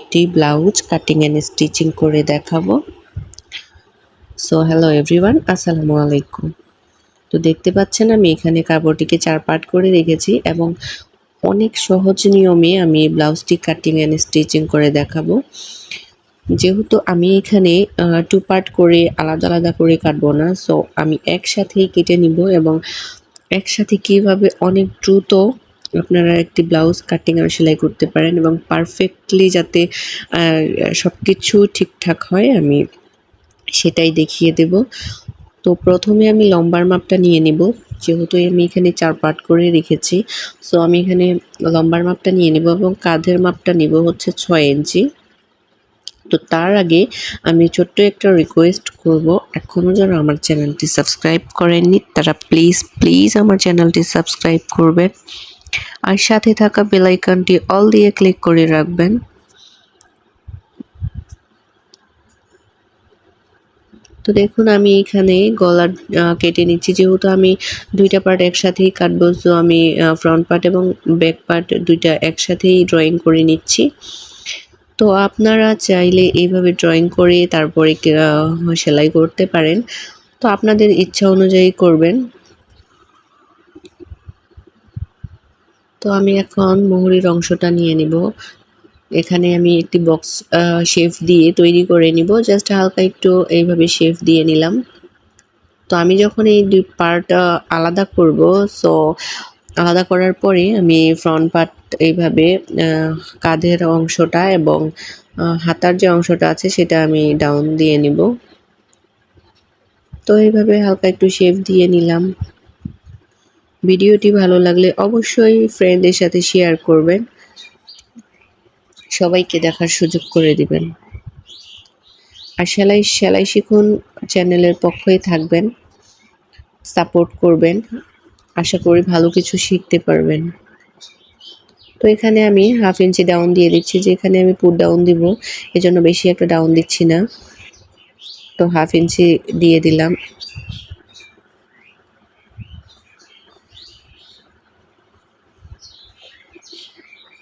একটি blouse cutting and stitching করে দেখাবো। সো হ্যালো এভরিওয়ান আসসালামু আলাইকুম। তো দেখতে পাচ্ছেন আমি এখানে কাপড়টিকে চার পার্ট করে রেখেছি এবং অনেক সহজ নিয়মে আমি এই ব্লাউজটি কাটিং অ্যান্ড স্টিচিং করে দেখাবো। যেহেতু আমি এখানে টু পার্ট করে আলাদা আলাদা করে কাটবো না সো আমি একসাথেই কেটে নিব এবং একসাথে কীভাবে অনেক দ্রুত আপনারা একটি ব্লাউজ কাটিং আর সেলাই করতে পারেন এবং পারফেক্টলি যাতে সব কিছু ঠিকঠাক হয়, আমি সেটাই দেখিয়ে দেব। তো প্রথমে আমি লম্বার মাপটা নিয়ে নেব যেহেতু আমি এখানে চার পার্ট করে রেখেছি। সো আমি এখানে লম্বার মাপটা নিয়ে নেব এবং কাঁধের মাপটা নেব হচ্ছে ছয় ইঞ্চি তো তার আগে আমি ছোট্ট একটা রিকোয়েস্ট করব এখনও যারা আমার চ্যানেলটি সাবস্ক্রাইব করেননি, তারা প্লিজ প্লিজ আমার চ্যানেলটি সাবস্ক্রাইব করবেন আর সাথে থাকা বেলাইকনটি অল দিয়ে ক্লিক করে রাখবেন। তো দেখুন, আমি এখানে গলার কেটে নিচ্ছি। যেহেতু আমি দুইটা পার্ট একসাথেই কাটবো সো আমি ফ্রন্ট পার্ট এবং ব্যাক পার্ট দুইটা একসাথেই ড্রয়িং করে নিচ্ছি। তো আপনারা চাইলে এইভাবে ড্রয়িং করে তারপরে সেলাই করতে পারেন। তো আপনাদের ইচ্ছা অনুযায়ী করবেন। তো আমি এখন মোহরির অংশটা নিয়ে নিব। এখানে আমি একটি বক্স শেফ দিয়ে তৈরি করে নিব। জাস্ট হালকা একটু এইভাবে শেফ দিয়ে নিলাম। তো আমি যখন এই দুই পার্ট আলাদা করব সো আলাদা করার পরে আমি ফ্রন্ট পার্ট এইভাবে কাঁধের অংশটা এবং হাতার যে অংশটা আছে সেটা আমি ডাউন দিয়ে নিব। তো এইভাবে হালকা একটু শেপ দিয়ে নিলাম। ভিডিওটি ভালো লাগলে অবশ্যই ফ্রেন্ডদের সাথে শেয়ার করবেন। সবাইকে দেখার সুযোগ করে দিবেন। আর সেলাই সেলাই শিখুন চ্যানেলের পক্ষই থাকবেন। সাপোর্ট করবেন। আশা করি ভালো কিছু শিখতে পারবেন। তো এখানে আমি হাফ ইঞ্চি ডাউন দিয়ে দিচ্ছি, যেখানে আমি পুট ডাউন দিব, এজন্য বেশি একটা ডাউন দিচ্ছি না। তো হাফ ইঞ্চি দিয়ে দিলাম।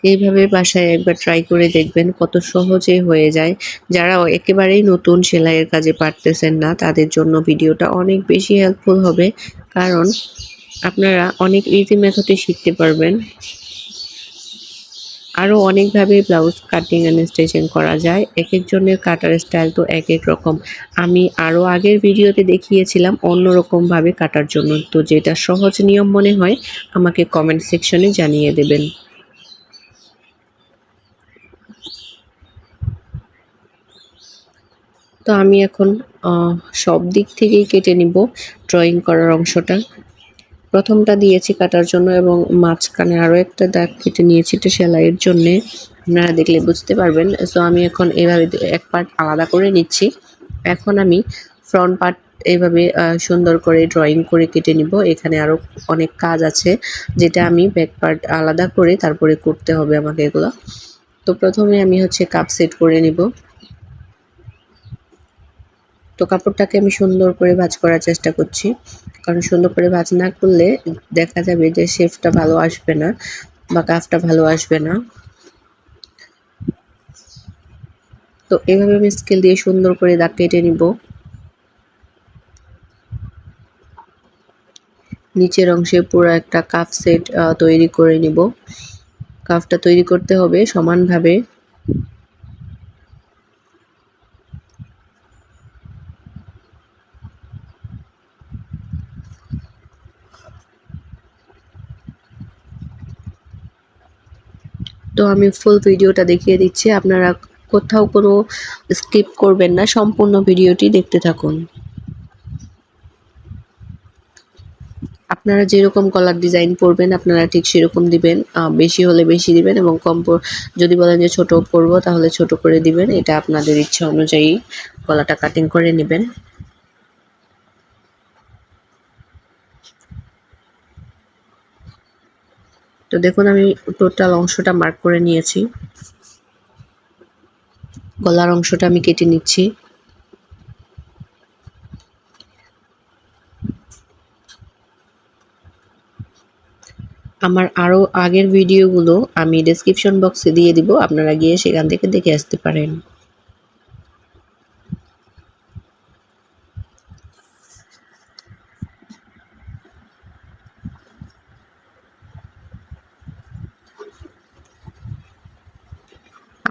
এইভাবে বাসায় একবার ট্রাই করে দেখবেন কত সহজে হয়ে যায়। যারা একেবারেই নতুন সেলাইয়ের কাজে পারতেছেন না, তাদের জন্য ভিডিওটা অনেক বেশি হেল্পফুল হবে। কারণ আপনারা অনেক ইজি মেথডে শিখতে পারবেন। আরও অনেকভাবে ব্লাউজ কাটিং অ্যান্ড স্টিচিং করা যায়। এক একজনের কাটার স্টাইল তো এক এক রকম। আমি আরও আগের ভিডিওতে দেখিয়েছিলাম অন্যরকমভাবে কাটার জন্য। তো যেটা সহজ নিয়ম মনে হয়, আমাকে কমেন্ট সেকশনে জানিয়ে দেবেন। তো আমি এখন সব দিক থেকেই কেটে নিব ড্রয়িং করার অংশটা। প্রথমটা দিয়েছি কাটার জন্য এবং মাঝখানে আরও একটা দাগ কেটে নিয়েছি এটা সেলাইয়ের জন্যে। আপনারা দেখলে বুঝতে পারবেন। সো আমি এখন এভাবে এক পার্ট আলাদা করে নিচ্ছি। এখন আমি ফ্রন্ট পার্ট এইভাবে সুন্দর করে ড্রয়িং করে কেটে নিব। এখানে আরও অনেক কাজ আছে যেটা আমি ব্যাক পার্ট আলাদা করে তারপরে করতে হবে আমাকে এগুলো। তো প্রথমে আমি হচ্ছে কাপ সেট করে নিব। তো কাপড়টাকে আমি সুন্দর করে ভাজ করার চেষ্টা করছি। কারণ সুন্দর করে ভাজ না করলে দেখা যাবে যে শেফটা ভালো আসবে না বা কাফটা ভালো আসবে না। তো এভাবে আমি স্কেল দিয়ে সুন্দর করে দাগ কেটে নিব। নিচের অংশে পুরো একটা কাফ সেট তৈরি করে নিব। কাফটা তৈরি করতে হবে সমানভাবে। তো আমি ফুল ভিডিওটা দেখিয়ে দিচ্ছি। আপনারা কোথাও কোনো স্কিপ করবেন না, সম্পূর্ণ ভিডিওটি দেখতে থাকুন। আপনারা যেরকম কলার ডিজাইন করবেন আপনারা ঠিক সেরকম দিবেন। বেশি হলে বেশি দিবেন এবং কম যদি বলেন যে ছোট করব তাহলে ছোট করে দিবেন। এটা আপনাদের ইচ্ছা অনুযায়ী গলাটা কাটিং করে নেবেন। তো দেখুন, আমি টোটাল অংশটা মার্ক করে নিয়েছি। গলার অংশটা আমি কেটে নিচ্ছি। আমার আরও আগের ভিডিওগুলো আমি ডেসক্রিপশন বক্সে দিয়ে দিব, আপনারা গিয়ে সেখান থেকে দেখে আসতে পারেন।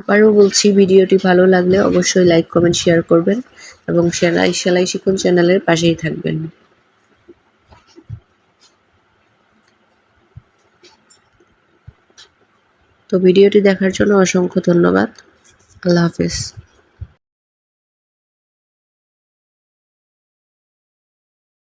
আবারও বলছি, ভিডিওটি ভালো লাগলে অবশ্যই লাইক কমেন্ট শেয়ার করবেন এবং সেলাই সেলাই শিখুন চ্যানেলের পাশেই থাকবেন। তো ভিডিওটি দেখার জন্য অসংখ্য ধন্যবাদ। আল্লাহ হাফিজ।